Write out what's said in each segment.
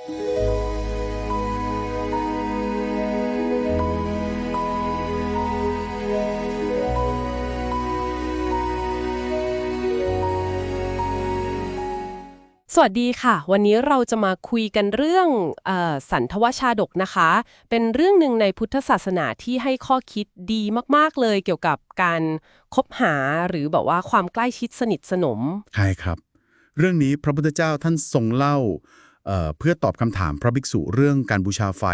สวัสดีค่ะ วันนี้เราจะมาคุยกันเรื่องออสันทวชาดกนะคะ เป็นเรื่องหนึ่งในพุทธศาสนาที่ให้ข้อคิดดีมากๆเลยเกี่ยวกับการคบหาหรือแบบว่าความใกล้ชิดสนิทสนม ใช่ครับ เรื่องนี้พระพุทธเจ้าท่านทรงเล่า เอ่อเพื่อตอบคำถามพระภิกษุเรื่องการบูชาไฟ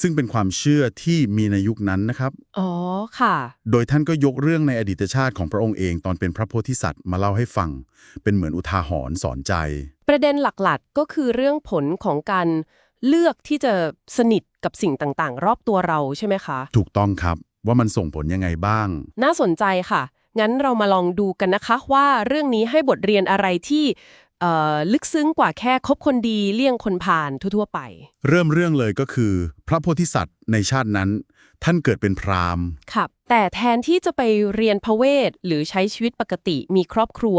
ซึ่งเป็นความเชื่อที่มีในยุคนั้นนะครับ อ๋อ ค่ะ โดยท่านก็ยกเรื่องในอดีตชาติของพระองค์เองตอนเป็นพระโพธิสัตว์มาเล่าให้ฟัง เป็นเหมือนอุทาหรณ์สอนใจ ประเด็นหลักๆ ก็คือเรื่องผลของการเลือกที่จะสนิทกับสิ่งต่างๆ รอบตัวเราใช่ไหมคะ ถูกต้องครับว่ามันส่งผลยังไงบ้าง น่าสนใจค่ะ งั้นเรามาลองดูกันนะคะว่าเรื่องนี้ให้บทเรียนอะไรที่เอ่อ ลึกซึ้งกว่าแค่คบคนดีเลี่ยงคนผ่านทั่วๆไป เริ่มเรื่องเลยก็คือ พระโพธิสัตว์ในชาตินั้น ท่านเกิดเป็นพราหมณ์ครับแต่แทนที่จะไปเรียนพระเวท หรือใช้ชีวิตปกติมีครอบครัว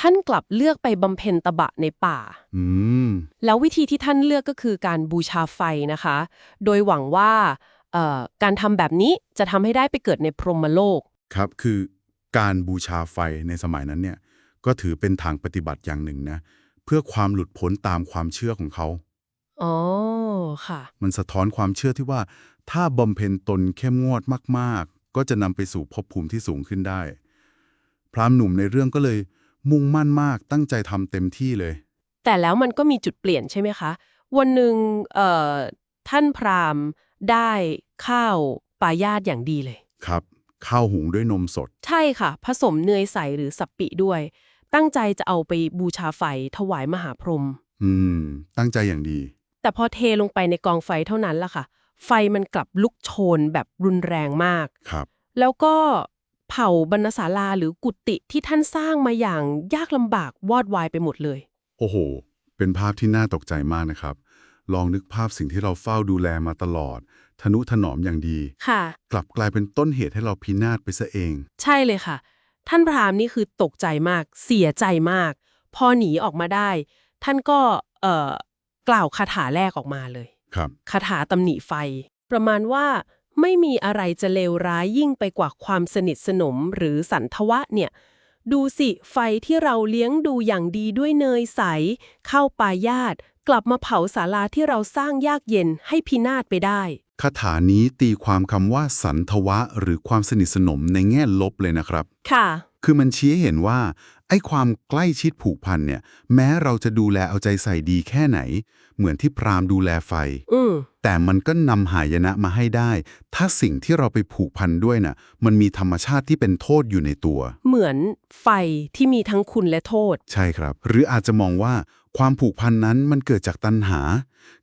ท่านกลับเลือกไปบำเพ็ญตบะในป่า อืม แล้ววิธีที่ท่านเลือกก็คือการบูชาไฟนะคะ โดยหวังว่าเอ่อการทำแบบนี้จะทำให้ได้ไปเกิดในพรหมโลก ครับคือการบูชาไฟในสมัยนั้นเนี่ย ก็ถือเป็นทางปฏิบัติอย่างหนึ่งนะ เพื่อความหลุดพ้นตามความเชื่อของเขา อ๋อ ค่ะ มันสะท้อนความเชื่อที่ว่า ถ้าบำเพ็ญตนเข้มงวดมากๆ ก็จะนำไปสู่ภพภูมิที่สูงขึ้นได้ พราหมณ์หนุ่มในเรื่องก็เลย มุ่งมั่นมากตั้งใจทำเต็มที่เลย แต่แล้วมันก็มีจุดเปลี่ยนใช่ไหมคะ วันหนึ่งเอ่อท่านพราหมณ์ได้ข้าวปลายาตอย่างดีเลย ครับ ข้าวหุงด้วยนมสด ใช่ค่ะ ผสมเนยใสหรือสับปิด้วย ตั้งใจจะเอาไปบูชาไฟถวายมหาพรหมอืม ตั้งใจอย่างดี แต่พอเทลงไปในกองไฟเท่านั้นล่ะค่ะ ไฟมันกลับลุกโชนแบบรุนแรงมาก ครับ แล้วก็เผาบรรณศาลาหรือกุฏิที่ท่านสร้างมาอย่างยากลำบากวอดวายไปหมดเลย โอ้โห เป็นภาพที่น่าตกใจมากนะครับ ลองนึกภาพสิ่งที่เราเฝ้าดูแลมาตลอด ทนุถนอมอย่างดี ค่ะ กลับกลายเป็นต้นเหตุให้เราพินาศไปซะเอง ใช่เลยค่ะ ท่านพราหมณ์นี่คือตกใจมาก เสียใจมาก พอหนีออกมาได้ ท่านก็เอ่อกล่าวคาถาแรกออกมาเลย ครับ คาถาตำหนิไฟ ประมาณว่าไม่มีอะไรจะเลวร้ายยิ่งไปกว่าความสนิทสนมหรือสันทวะเนี่ย ดูสิไฟที่เราเลี้ยงดูอย่างดีด้วยเนยใส เข้าปายาตกลับมาเผาศาลาที่เราสร้างยากเย็นให้พินาศไปได้ คาถานี้ตีความคำว่าสันทวะ หรือความสนิทสนมในแง่ลบเลยนะครับ ค่ะ คือมันชี้ให้เห็นว่า ไอ้ความใกล้ชิดผูกพันเนี่ย แม้เราจะดูแลเอาใจใส่ดีแค่ไหน เหมือนที่พราหมณ์ดูแลไฟ อืมแต่มันก็นำหายนะมาให้ได้ ถ้าสิ่งที่เราไปผูกพันด้วยน่ะ มันมีธรรมชาติที่เป็นโทษอยู่ในตัว เหมือนไฟที่มีทั้งคุณและโทษ ใช่ครับ หรืออาจจะมองว่าความผูกพันนั้นมันเกิดจากตัณหา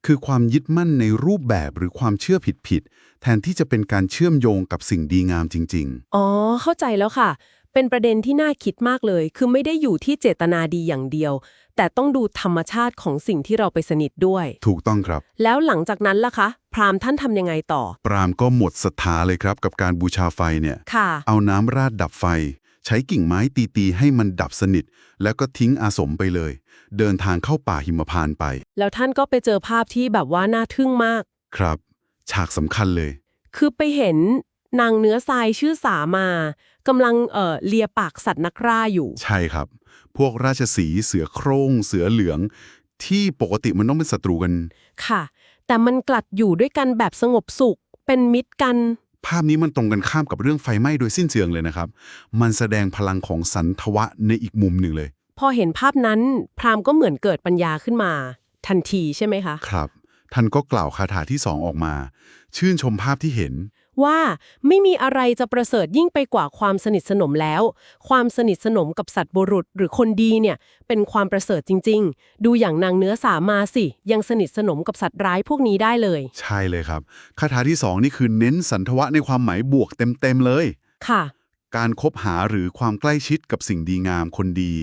คือความยึดมั่นในรูปแบบหรือความเชื่อผิดๆแทนที่จะเป็นการเชื่อมโยงกับสิ่งดีงามจริงอ๋อ เข้าใจแล้วค่ะ เป็นประเด็นที่น่าคิดมากเลย คือไม่ได้อยู่ที่เจตนาดีอย่างเดียว แต่ต้องดูธรรมชาติของสิ่งที่เราไปสนิทด้วยๆถูกต้องครับ แล้วหลังจากนั้นล่ะคะ พราหมณ์ท่านทำยังไงต่อ ปรามก็หมดศรัทธาเลยครับกับการบูชาไฟเนี่ย ค่ะ เอาน้ำราดดับไฟใช้กิ่งไม้ตีๆให้มันดับสนิท แล้วก็ทิ้งอาสมไปเลย เดินทางเข้าป่าหิมพานต์ไป แล้วท่านก็ไปเจอภาพที่แบบว่าน่าทึ่งมาก ครับ ฉากสำคัญเลย คือไปเห็นนางเนื้อทรายชื่อสามากำลังเอ่อเลียปากสัตว์นักร่าอยู่ ใช่ครับ พวกราชสีห์เสือโคร่ง เสือเหลือง ที่ปกติมันต้องเป็นศัตรูกัน ค่ะ แต่มันกลัดอยู่ด้วยกันแบบสงบสุข เป็นมิตรกัน ภาพนี้มันตรงกันข้ามกับเรื่องไฟไหม้โดยสิ้นเชิงเลยนะครับ มันแสดงพลังของสันทวะในอีกมุมหนึ่งเลย พอเห็นภาพนั้น พราหมณ์ก็เหมือนเกิดปัญญาขึ้นมา ทันทีใช่ไหมคะ ครับ ท่านก็กล่าวคาถาที่สองออกมา ชื่นชมภาพที่เห็น ว่าไม่มีอะไรจะประเสริฐยิ่งไปกว่าความสนิทสนมแล้ว ความสนิทสนมกับสัตว์บุรุษหรือคนดีเนี่ยเป็นความประเสริฐจริง ๆ ดูอย่างนางเนื้อสามาสิ ยังสนิทสนมกับสัตว์ร้ายพวกนี้ได้เลย ใช่เลยครับคาถาที่สองนี่คือเน้นสันทวะในความหมายบวกเต็มๆเลย ค่ะ การคบหาหรือความใกล้ชิดกับสิ่งดีงามคนดี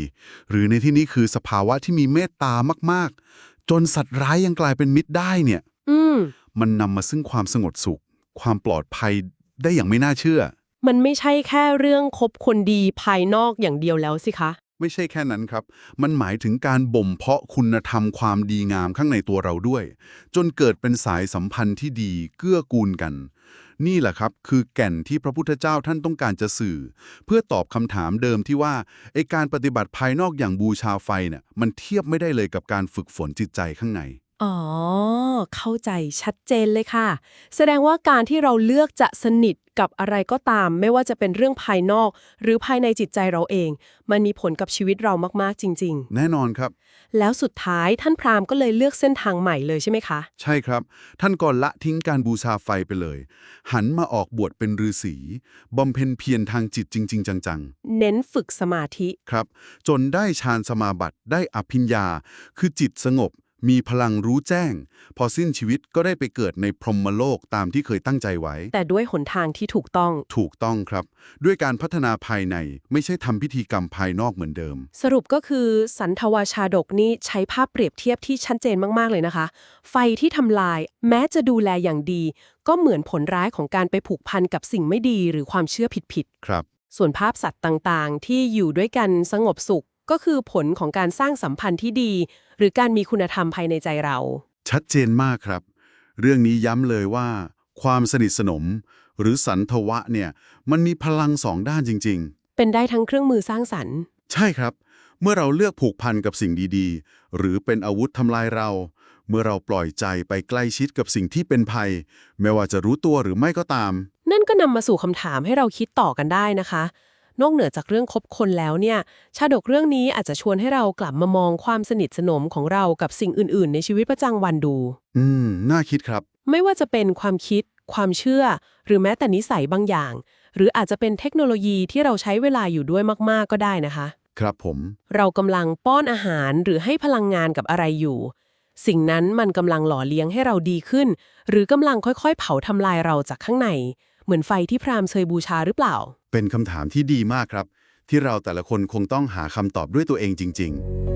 หรือในที่นี้คือสภาวะที่มีเมตตามากๆ จนสัตว์ร้ายยังกลายเป็นมิตรได้เนี่ย อืมมันนำมาซึ่งความสงบสุข ความปลอดภัยได้อย่างไม่น่าเชื่อ มันไม่ใช่แค่เรื่องคบคนดีภายนอกอย่างเดียวแล้วสิคะ ไม่ใช่แค่นั้นครับ มันหมายถึงการบ่มเพาะคุณธรรมความดีงามข้างในตัวเราด้วย จนเกิดเป็นสายสัมพันธ์ที่ดีเกื้อกูลกัน นี่แหละครับ คือแก่นที่พระพุทธเจ้าท่านต้องการจะสื่อ เพื่อตอบคำถามเดิมที่ว่าไอการปฏิบัติภายนอกอย่างบูชาไฟเนี่ยมันเทียบไม่ได้เลยกับการฝึกฝนจิตใจข้างใน อ๋อ เข้าใจชัดเจนเลยค่ะ แสดงว่าการที่เราเลือกจะสนิทกับอะไรก็ตาม ไม่ว่าจะเป็นเรื่องภายนอก หรือภายในจิตใจเราเอง มันมีผลกับชีวิตเรามากๆจริง แน่นอนครับ ๆ แล้วสุดท้ายท่านพราหมณ์ก็เลยเลือกเส้นทางใหม่เลยใช่ไหมคะ ใช่ครับ ท่านก่อนละทิ้งการบูชาไฟไปเลย หันมาออกบวชเป็นฤาษีบำเพ็ญเพียรทางจิตจริง ๆ จัง เน้นฝึกสมาธิ ๆ ครับ จนได้ฌานสมาบัติได้อภิญญา คือจิตสงบ มีพลังรู้แจ้ง พอสิ้นชีวิตก็ได้ไปเกิดในพรหมโลกตามที่เคยตั้งใจไว้ แต่ด้วยหนทางที่ถูกต้อง ถูกต้องครับ ด้วยการพัฒนาภายในไม่ใช่ทำพิธีกรรมภายนอกเหมือนเดิม สรุปก็คือสันทวาชาดกนี่ใช้ภาพเปรียบเทียบที่ชัดเจนมาก ๆ เลยนะคะ ไฟที่ทำลายแม้จะดูแลอย่างดี ก็เหมือนผลร้ายของการไปผูกพันกับสิ่งไม่ดีหรือความเชื่อผิดครับๆส่วนภาพสัตว์ต่างๆ ที่อยู่ด้วยกันสงบสุข ก็คือผลของการสร้างสัมพันธ์ที่ดี หรือการมีคุณธรรมภายในใจเรา ชัดเจนมากครับ เรื่องนี้ย้ำเลยว่า ความสนิทสนม หรือสันทวะเนี่ยมันมีพลังสองด้านจริง ๆ เป็นได้ทั้งเครื่องมือสร้างสรรค์ ใช่ครับ เมื่อเราเลือกผูกพันกับสิ่งดีๆ หรือเป็นอาวุธทำลายเรา เมื่อเราปล่อยใจไปใกล้ชิดกับสิ่งที่เป็นภัย ไม่ว่าจะรู้ตัวหรือไม่ก็ตาม นั่นก็นำมาสู่คำถามให้เราคิดต่อกันได้นะคะ นอกเหนือจากเรื่องคบคนแล้วเนี่ยชาดกเรื่องนี้อาจจะชวนให้เรากลับมามองความสนิทสนมของเรากับสิ่งอื่น ๆ ในชีวิตประจำวันดู อืม น่าคิดครับ ไม่ว่าจะเป็นความคิด ความเชื่อ หรือแม้แต่นิสัยบางอย่าง หรืออาจจะเป็นเทคโนโลยีที่เราใช้เวลาอยู่ด้วยมาก ๆ ก็ได้นะคะ ครับผม เรากำลังป้อนอาหารหรือให้พลังงานกับอะไรอยู่ สิ่งนั้นมันกำลังหล่อเลี้ยงให้เราดีขึ้น หรือกำลังค่อย ๆ เผาทำลายเราจากข้างใน เหมือนไฟที่พราหมณ์เคยบูชาหรือเปล่า เป็นคำถามที่ดีมากครับ ที่เราแต่ละคนคงต้องหาคำตอบด้วยตัวเองจริง ๆ